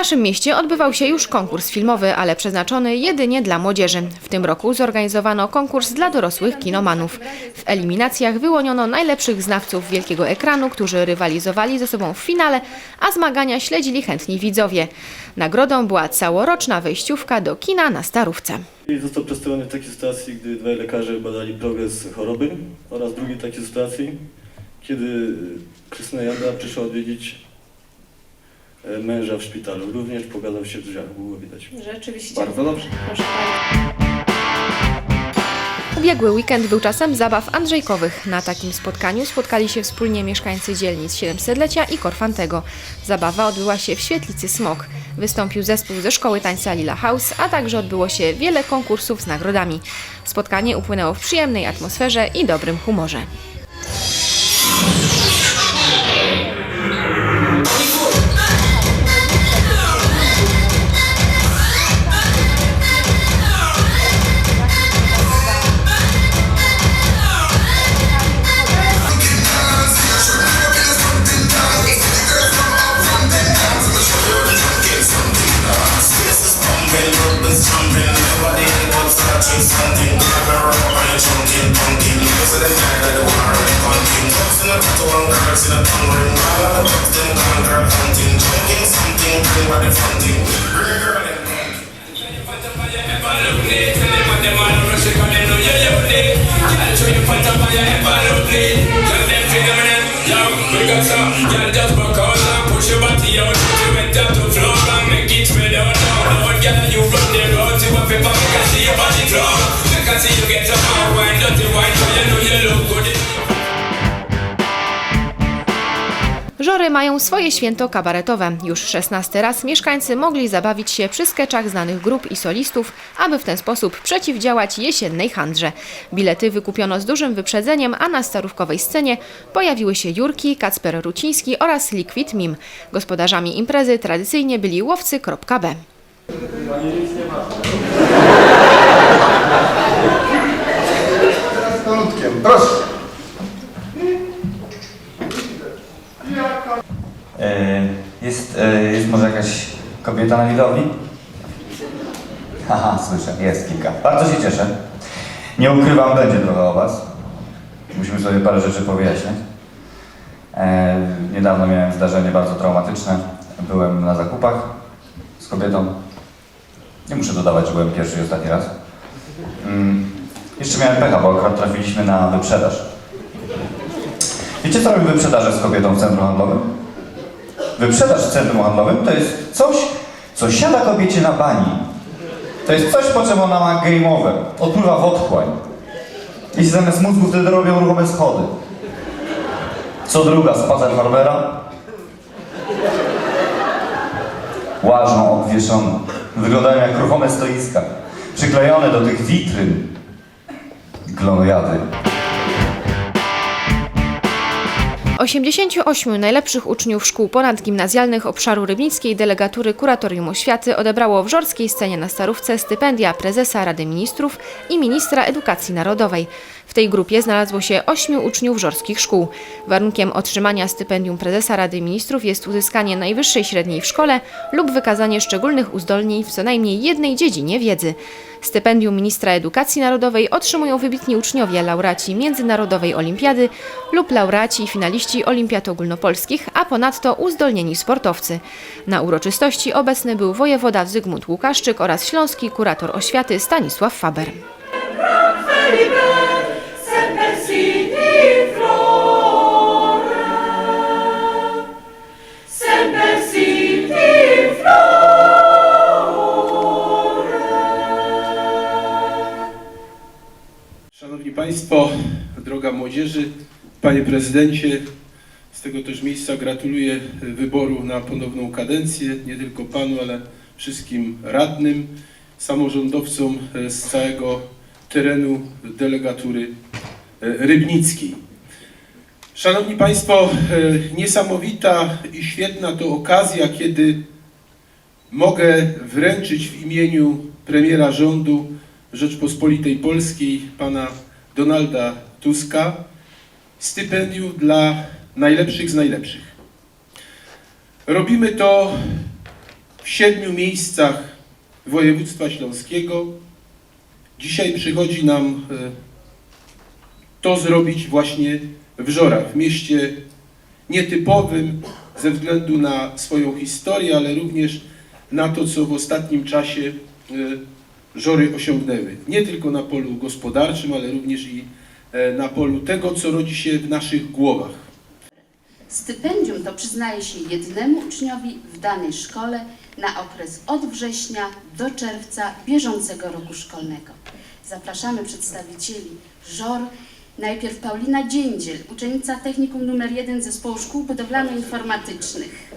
naszym mieście odbywał się już konkurs filmowy, ale przeznaczony jedynie dla młodzieży. W tym roku zorganizowano konkurs dla dorosłych kinomanów. W eliminacjach wyłoniono najlepszych znawców wielkiego ekranu, którzy rywalizowali ze sobą w finale, a zmagania śledzili chętni widzowie. Nagrodą była całoroczna wejściówka do kina na Starówce. I Został przedstawiony w takiej sytuacji, gdy dwaj lekarze badali progres choroby oraz drugiej takiej sytuacji, kiedy Krystyna Janda przyszła odwiedzić męża w szpitalu. Również pogadał się w drzwiach, było widać. Rzeczywiście. Bardzo dobrze. Proszę pani. Ubiegły weekend był czasem zabaw Andrzejkowych. Na takim spotkaniu spotkali się wspólnie mieszkańcy dzielnic 700-lecia i Korfantego. Zabawa odbyła się w świetlicy Smok. Wystąpił zespół ze szkoły tańca Lila House, a także odbyło się wiele konkursów z nagrodami. Spotkanie upłynęło w przyjemnej atmosferze i dobrym humorze. Żory mają swoje święto kabaretowe. Już 16 raz mieszkańcy mogli zabawić się przy skeczach znanych grup i solistów, aby w ten sposób przeciwdziałać jesiennej handrze. Bilety wykupiono z dużym wyprzedzeniem, a na starówkowej scenie pojawiły się Jurki, Kacper Ruciński oraz Liquid Mim. Gospodarzami imprezy tradycyjnie byli łowcy.b. Malutkiem, proszę. E, Jest, e, jest może jakaś kobieta na widowni? Haha, słyszę, jest kilka. Bardzo się cieszę. Nie ukrywam, będzie trochę o Was. Musimy sobie parę rzeczy powyjaśniać. E, niedawno miałem zdarzenie bardzo traumatyczne. Byłem na zakupach z kobietą. Nie muszę dodawać, że byłem pierwszy i ostatni raz. Mm, jeszcze miałem pecha, bo akurat trafiliśmy na wyprzedaż. Wiecie, co robi wyprzedaże z kobietą w centrum handlowym? Wyprzedaż w centrum handlowym to jest coś, co siada kobiecie na bani. To jest coś, po czym ona ma game over. Odpływa w otchłań. I zamiast mózgu wtedy robią ruchome schody. Co druga spacer Harbera. Łażą obwieszone. Wyglądają jak ruchome stoiska. Przyklejone do tych witryn. Glonojady. 88 najlepszych uczniów szkół ponadgimnazjalnych obszaru rybnickiej delegatury Kuratorium Oświaty odebrało w żorskiej scenie na Starówce stypendia prezesa Rady Ministrów i ministra edukacji narodowej. W tej grupie znalazło się ośmiu uczniów żorskich szkół. Warunkiem otrzymania stypendium prezesa Rady Ministrów jest uzyskanie najwyższej średniej w szkole lub wykazanie szczególnych uzdolnień w co najmniej jednej dziedzinie wiedzy. Stypendium ministra edukacji narodowej otrzymują wybitni uczniowie, laureaci Międzynarodowej Olimpiady lub laureaci i finaliści Olimpiad Ogólnopolskich, a ponadto uzdolnieni sportowcy. Na uroczystości obecny był wojewoda Zygmunt Łukaszczyk oraz śląski kurator oświaty Stanisław Faber. Państwo, droga młodzieży, Panie Prezydencie, z tego też miejsca gratuluję wyboru na ponowną kadencję, nie tylko Panu, ale wszystkim radnym, samorządowcom z całego terenu delegatury e, rybnickiej. Szanowni Państwo, e, niesamowita i świetna to okazja, kiedy mogę wręczyć w imieniu premiera rządu Rzeczpospolitej Polskiej, pana Donalda Tuska, stypendium dla najlepszych z najlepszych. Robimy to w siedmiu miejscach województwa śląskiego. Dzisiaj przychodzi nam e, to zrobić właśnie w Żorach, w mieście nietypowym ze względu na swoją historię, ale również na to, co w ostatnim czasie e, Żory osiągnęły. Nie tylko na polu gospodarczym, ale również i e, na polu tego, co rodzi się w naszych głowach. Stypendium to przyznaje się jednemu uczniowi w danej szkole na okres od września do czerwca bieżącego roku szkolnego. Zapraszamy przedstawicieli żor. Najpierw Paulina Dziędziel, uczennica Technikum nr 1 Zespołu Szkół Budowlano-Informatycznych.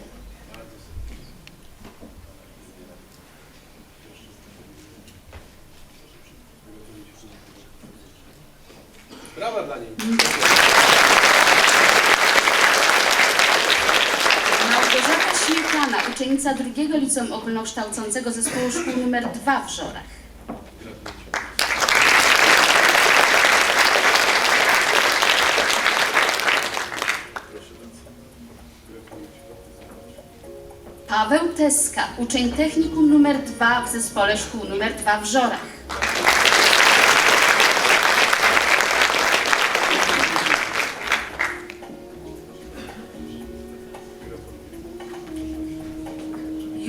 Brawa dla niej. Małgorzata Śmietana, uczennica drugiego liceum ogólnokształcącego Zespołu Szkół nr 2 w Żorach. Paweł Teska, uczeń Technikum nr 2 w Zespole Szkół nr 2 w Żorach.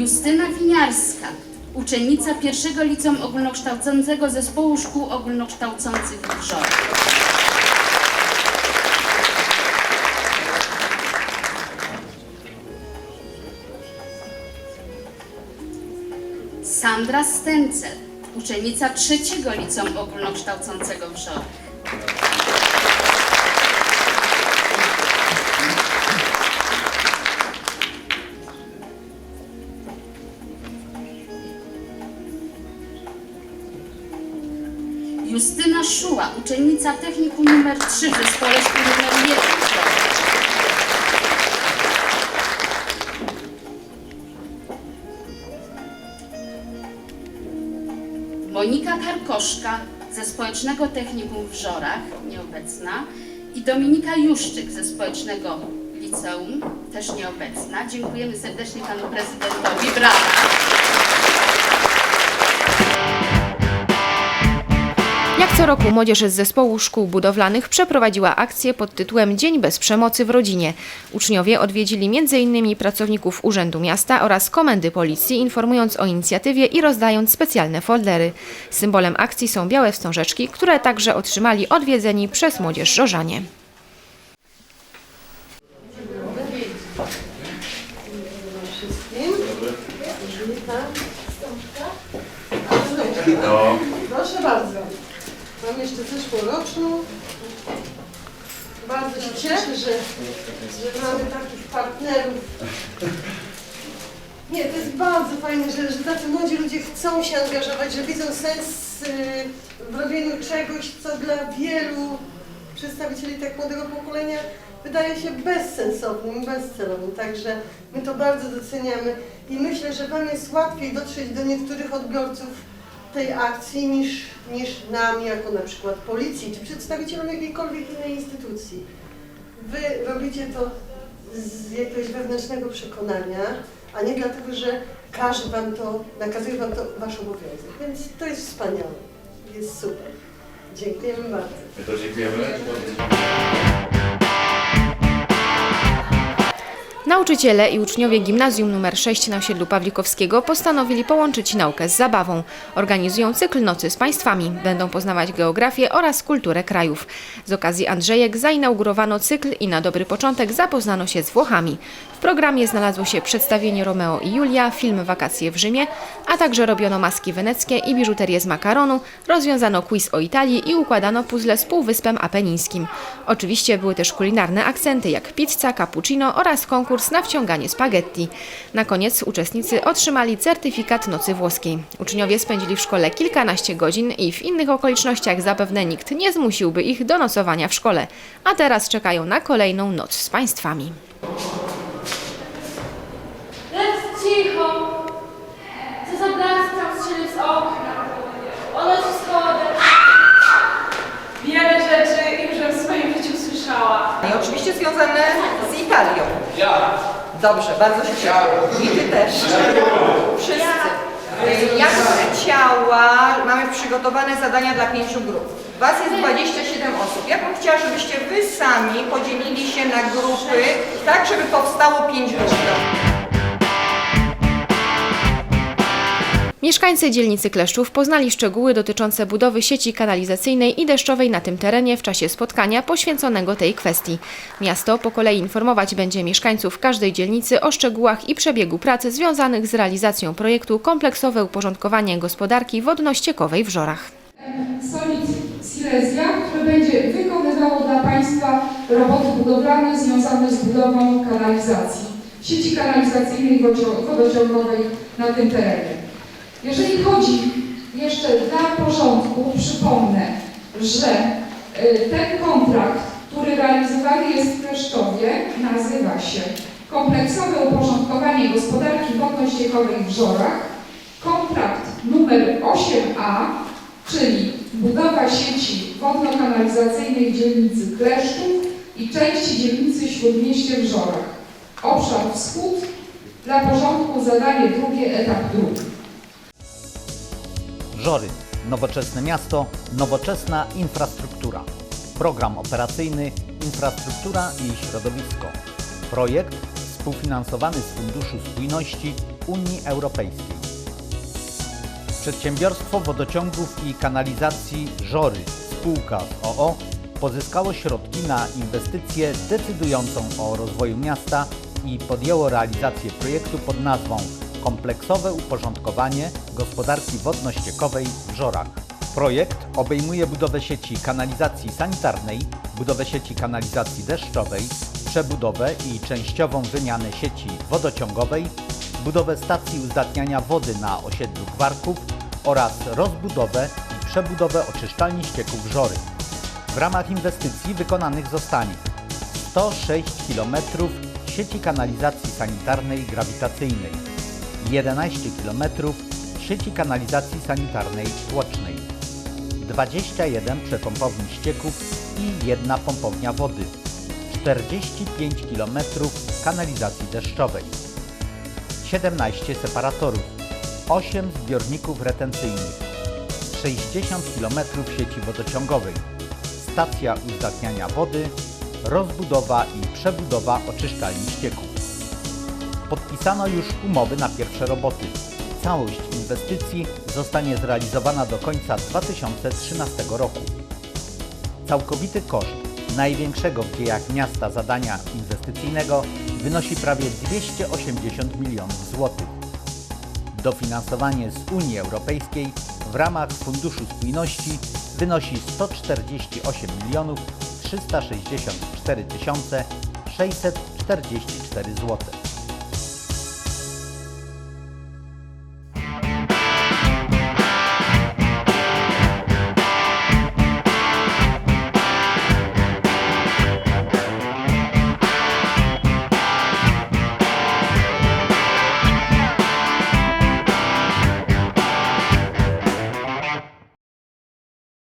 Justyna Winiarska, uczennica pierwszego liceum ogólnokształcącego Zespołu Szkół Ogólnokształcących w Żorach. Sandra Stęcer, uczennica trzeciego liceum ogólnokształcącego w. Justyna Szuła, uczennica Technikum nr 3 w Zespole Szkół nr 1 w Żorach. Monika Karkoszka ze Społecznego Technikum w Żorach, nieobecna, i Dominika Juszczyk ze Społecznego Liceum, też nieobecna. Dziękujemy serdecznie panu prezydentowi. Brawa! Jak co roku młodzież z zespołu szkół budowlanych przeprowadziła akcję pod tytułem Dzień bez przemocy w rodzinie. Uczniowie odwiedzili m.in. pracowników Urzędu Miasta oraz Komendy Policji, informując o inicjatywie i rozdając specjalne foldery. Symbolem akcji są białe wstążeczki, które także otrzymali odwiedzeni przez młodzież Żorzanie. Proszę bardzo. Mam jeszcze zeszłoroczną. Bardzo się cieszę, że, że mamy takich partnerów. Nie, to jest bardzo fajne, że, że tacy młodzi ludzie chcą się angażować, że widzą sens y, w robieniu czegoś, co dla wielu przedstawicieli tak młodego pokolenia wydaje się bezsensownym, bezcelowym. Także my to bardzo doceniamy i myślę, że Wam jest łatwiej dotrzeć do niektórych odbiorców tej akcji niż, niż nam, jako na przykład policji, czy przedstawicielom jakiejkolwiek innej instytucji. Wy robicie to z jakiegoś wewnętrznego przekonania, a nie dlatego, że każe Wam to, nakazuje Wam to Wasz obowiązek. Więc to jest wspaniałe. Jest super. Dziękujemy bardzo. Dziękujemy. Nauczyciele i uczniowie gimnazjum nr 6 na osiedlu Pawlikowskiego postanowili połączyć naukę z zabawą. Organizują cykl Nocy z Państwami. Będą poznawać geografię oraz kulturę krajów. Z okazji Andrzejek zainaugurowano cykl i na dobry początek zapoznano się z Włochami. W programie znalazło się przedstawienie Romeo i Julia, film Wakacje w Rzymie, a także robiono maski weneckie i biżuterię z makaronu, rozwiązano quiz o Italii i układano puzzle z Półwyspem Apenińskim. Oczywiście były też kulinarne akcenty jak pizza, cappuccino oraz konkurs na wciąganie spaghetti. Na koniec uczestnicy otrzymali certyfikat nocy włoskiej. Uczniowie spędzili w szkole kilkanaście godzin i w innych okolicznościach zapewne nikt nie zmusiłby ich do nocowania w szkole. A teraz czekają na kolejną noc z państwami. Cicho! Co za blask tam strzeli z okna? Ono ci schodem. Wiele rzeczy już w swoim życiu słyszała. I oczywiście związane z Italią. Dobrze, bardzo się cieszę. I ty też. Wszyscy. Jak chciała, mamy przygotowane zadania dla pięciu grup. Was jest 27 osób. Ja bym chciała, żebyście wy sami podzielili się na grupy, tak żeby powstało pięć grup. Mieszkańcy dzielnicy Kleszczów poznali szczegóły dotyczące budowy sieci kanalizacyjnej i deszczowej na tym terenie w czasie spotkania poświęconego tej kwestii. Miasto po kolei informować będzie mieszkańców każdej dzielnicy o szczegółach i przebiegu pracy związanych z realizacją projektu Kompleksowe uporządkowanie gospodarki wodno-ściekowej w Żorach. Solid Silesia, które będzie wykonywało dla Państwa roboty budowlane związane z budową kanalizacji, sieci kanalizacyjnej wodociągowej na tym terenie. Jeżeli chodzi jeszcze dla porządku, przypomnę, że y, ten kontrakt, który realizowany jest w Kleszczowie, nazywa się Kompleksowe uporządkowanie gospodarki wodno-ściekowej w Żorach, kontrakt numer 8A czyli budowa sieci wodno-kanalizacyjnej dzielnicy Kleszczów i części dzielnicy Śródmieście w Żorach. Obszar wschód, dla porządku zadanie drugie, etap drugi. Żory. Nowoczesne miasto, nowoczesna infrastruktura. Program operacyjny Infrastruktura i środowisko. Projekt współfinansowany z Funduszu Spójności Unii Europejskiej. Przedsiębiorstwo Wodociągów i Kanalizacji Żory, spółka z OO, pozyskało środki na inwestycję decydującą o rozwoju miasta i podjęło realizację projektu pod nazwą Kompleksowe uporządkowanie gospodarki wodno-ściekowej w Żorach. Projekt obejmuje budowę sieci kanalizacji sanitarnej, budowę sieci kanalizacji deszczowej, przebudowę i częściową wymianę sieci wodociągowej, budowę stacji uzdatniania wody na osiedlu Gwarków oraz rozbudowę i przebudowę oczyszczalni ścieków Żory. W ramach inwestycji wykonanych zostanie 106 km sieci kanalizacji sanitarnej grawitacyjnej, 11 km sieci kanalizacji sanitarnej tłocznej, 21 przepompowni ścieków i jedna pompownia wody, 45 km kanalizacji deszczowej, 17 separatorów, 8 zbiorników retencyjnych, 60 km sieci wodociągowej, stacja uzdatniania wody, rozbudowa i przebudowa oczyszczalni ścieków. Podpisano już umowy na pierwsze roboty. Całość inwestycji zostanie zrealizowana do końca 2013 roku. Całkowity koszt największego w dziejach miasta zadania inwestycyjnego wynosi prawie 280 milionów złotych. Dofinansowanie z Unii Europejskiej w ramach Funduszu Spójności wynosi 148 milionów 364 tysiące 644 zł.